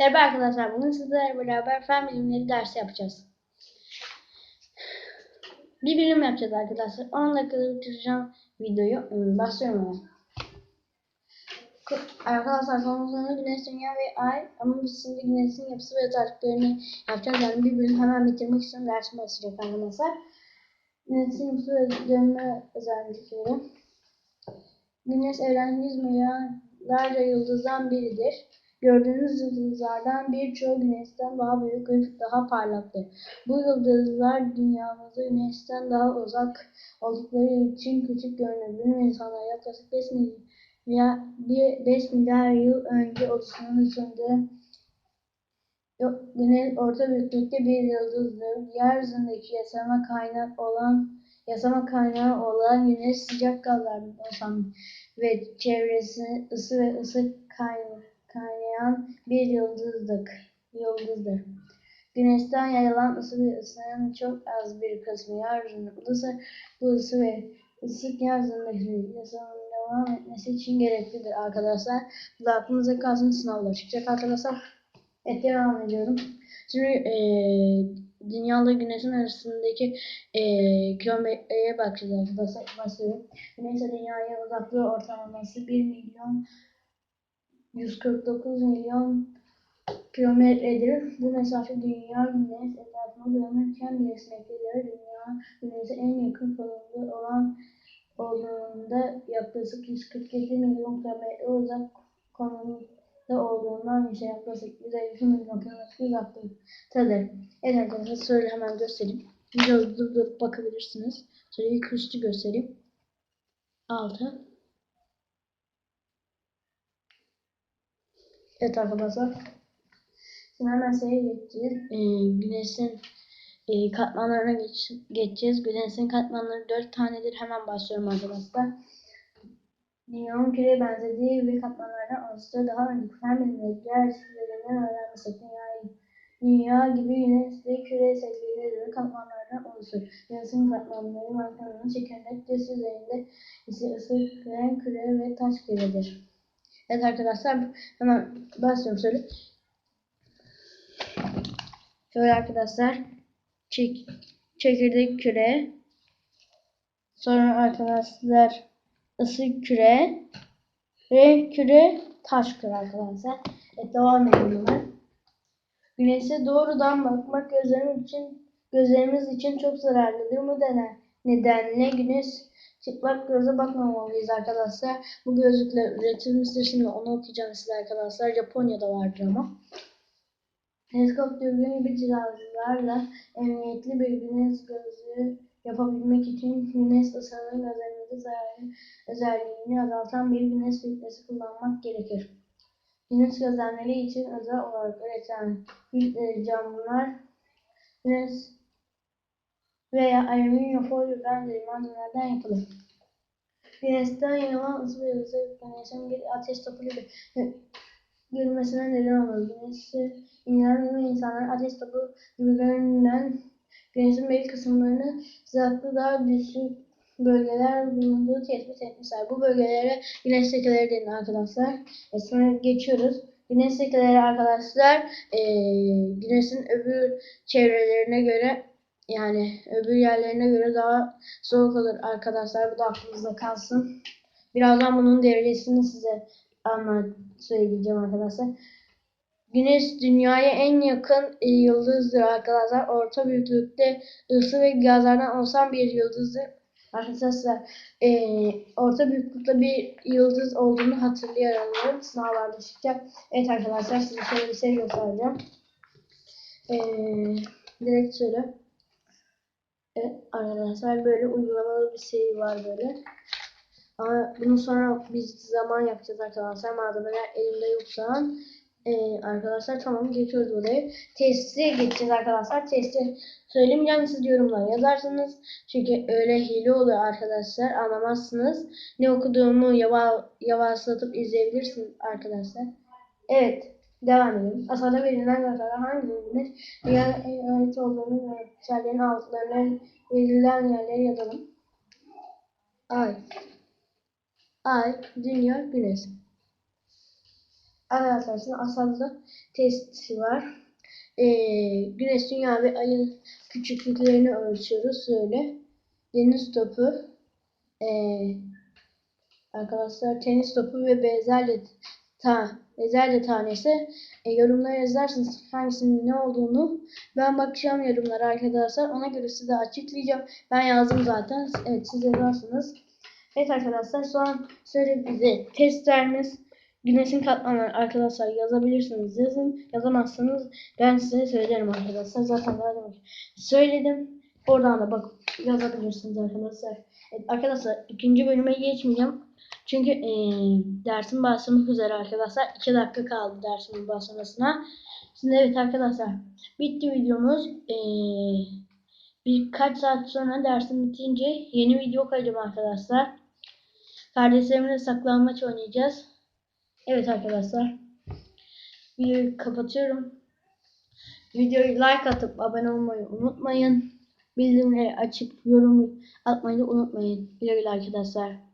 Merhaba arkadaşlar. Bugün sizlerle beraber fen bilimleri dersi yapacağız. Bir bilim yapacağız arkadaşlar. 10 dakikada bitireceğim videoyu. Hmm, Başlıyorum hemen. Arkadaşlar konumuzda Güneş, Dünya ve Ay. Ama biz şimdi Güneş'in yapısı ve özelliklerini yapacağız. Yani bir bölüm hemen bitirmek istiyorum. Dersim başlayacak arkadaşlar. Güneşin yapısı ve dönme özellikleri. Güneş evrenin yüz milyarlarca yıldızdan biridir. Gördüğünüz yıldızlardan birçoğu Güneş'ten daha büyük ve daha parlaktır. Bu yıldızlar dünyamıza Güneş'ten daha uzak oldukları için küçük görünür. Bilim insanları yaklaşık 5 milyar, 5 milyar yıl önce düşündüğü Yok, Güneş orta büyüklükte bir yıldızdır. Yeryüzündeki yaşama kaynak olan yaşama kaynağı olan Güneş sıcak gazlardan oluşan ve çevresi ısı ve ısı kaynağı kaynayan bir yıldızdır. yıldızdır. Güneşten yayılan ısı ve ısının çok az bir kısmı yeryüzünde olursa bu ısı ve ısık yeryüzündeki yaşamın devam etmesi için gereklidir arkadaşlar. Bu da aklınıza kalsın sınavlar çıkacak arkadaşlar. Evet devam ediyorum. Şimdi eee Dünya Güneş'in arasındaki eee kilometreye bakacağız arkadaşlar. Başlıyorum. Güneş ile Dünya'ya uzaklığı ortalaması 1 milyon 149 milyon kilometredir. Bu mesafe Dünya Güneş etrafında dönürken geçmektedir. Dünya Güneş'e en yakın konumda olan olduğunda yaklaşık 147 milyon kilometre uzak konumda olduğundan ise yaklaşık 152 milyon kilometre uzaklıktadır. Evet arkadaşlar şöyle hemen göstereyim. Videoyu durdurup bakabilirsiniz. Şöyle ilk üstü göstereyim. 6 Evet arkadaşlar. Şimdi hemen şeye geçeceğiz. Ee, güneşin e, katmanlarına geç, geçeceğiz. Güneşin katmanları dört tanedir. Hemen başlıyorum arkadaşlar. Dünyanın küreye benzediği ve katmanlardan oluştuğu daha önce fen bilimleri diğer çizgilerinden öğrenmesek dünyayı Dünya gibi güneş de küre şekilleri ve katmanlardan oluşur. Güneşin katmanları mantarının çekirdek dış yüzeyinde ise ısı küre ve taş küredir. Evet arkadaşlar hemen başlıyorum şöyle. Şöyle arkadaşlar çek, çekirdek küre sonra arkadaşlar ısı küre ve küre taş küre arkadaşlar. Evet devam edelim hemen. Güneşe doğrudan bakmak gözlerimiz için gözlerimiz için çok zararlıdır. Bu nedenle güneş çıplak göze bakmamalıyız arkadaşlar. Bu gözlükler üretilmiştir. Şimdi onu okuyacağım size arkadaşlar. Japonya'da vardır ama. Teleskop dürbün gibi cihazlarla emniyetli bir güneş gözlüğü yapabilmek için güneş ısının zararlı özelliğini azaltan bir güneş filtresi kullanmak gerekir. Güneş gözlemleri için özel olarak üretilen camlar güneş veya alüminyum folyo benzeri malzemelerden yapılır. Güneşten yayılan ısı ve ısı güneşin bir ateş topu gibi görünmesine neden olur. Güneşi inen bilim insanlar ateş topu gibi görünen güneşin belli kısımlarını sıcaklığı daha düşük bölgeler bulunduğu tespit etmişler. Bu bölgelere güneş lekeleri deniyor arkadaşlar. E sonra geçiyoruz. Güneş lekeleri arkadaşlar e, güneşin öbür çevrelerine göre yani öbür yerlerine göre daha soğuk olur arkadaşlar. Bu da aklınızda kalsın. Birazdan bunun derecesini size anlat söyleyeceğim arkadaşlar. Güneş dünyaya en yakın e, yıldızdır arkadaşlar. Orta büyüklükte ısı ve gazlardan oluşan bir yıldızdır. Arkadaşlar e, orta büyüklükte bir yıldız olduğunu hatırlayalım. Sınavlarda çıkacak. Evet arkadaşlar size şöyle bir şey göstereceğim. E, direkt şöyle. Arkadaşlar böyle uygulamalı bir şey var böyle. Ama bunu sonra biz zaman yapacağız arkadaşlar. Malzemeler elimde yoksa. Ee, arkadaşlar tamam geçiyoruz oraya. Testi geçeceğiz arkadaşlar. Testi söylemeyeceğim siz yorumlara yazarsınız. Çünkü öyle hile oluyor arkadaşlar. Anlamazsınız. Ne okuduğumu yava, yavaşlatıp izleyebilirsiniz arkadaşlar. Evet. Devam edelim. Aşağıda verilen gazeteler hangi dünyanın en ait olduğunu ve içerilerin altlarına verilen yerleri yazalım. Ay. Ay, Dünya, Güneş. Arkadaşlar aslında testi var. Ee, güneş, dünya ve ayın küçüklüklerini ölçüyoruz. Şöyle. Deniz topu, ee, arkadaşlar tenis topu ve bezelye ta, bezelye tanesi e, yorumlara yazarsınız hangisinin ne olduğunu. Ben bakacağım yorumlara arkadaşlar. Ona göre size açıklayacağım. Ben yazdım zaten. Evet siz yazarsınız. Evet arkadaşlar son şöyle bize testlerimiz güneşin katmanları arkadaşlar yazabilirsiniz. Yazın. Yazamazsanız ben size söylerim arkadaşlar. Zaten daha söyledim. Oradan da bak yazabilirsiniz arkadaşlar. Evet, arkadaşlar ikinci bölüme geçmeyeceğim. Çünkü eee dersin başlamak üzere arkadaşlar. 2 dakika kaldı dersimin başlamasına. Şimdi evet arkadaşlar bitti videomuz. Eee birkaç saat sonra dersim bitince yeni video koyacağım arkadaşlar. Kardeşlerimle saklanmaç oynayacağız. Evet arkadaşlar. Videoyu kapatıyorum. Videoyu like atıp abone olmayı unutmayın. Bildirimleri açıp yorum atmayı unutmayın. Güle güle arkadaşlar.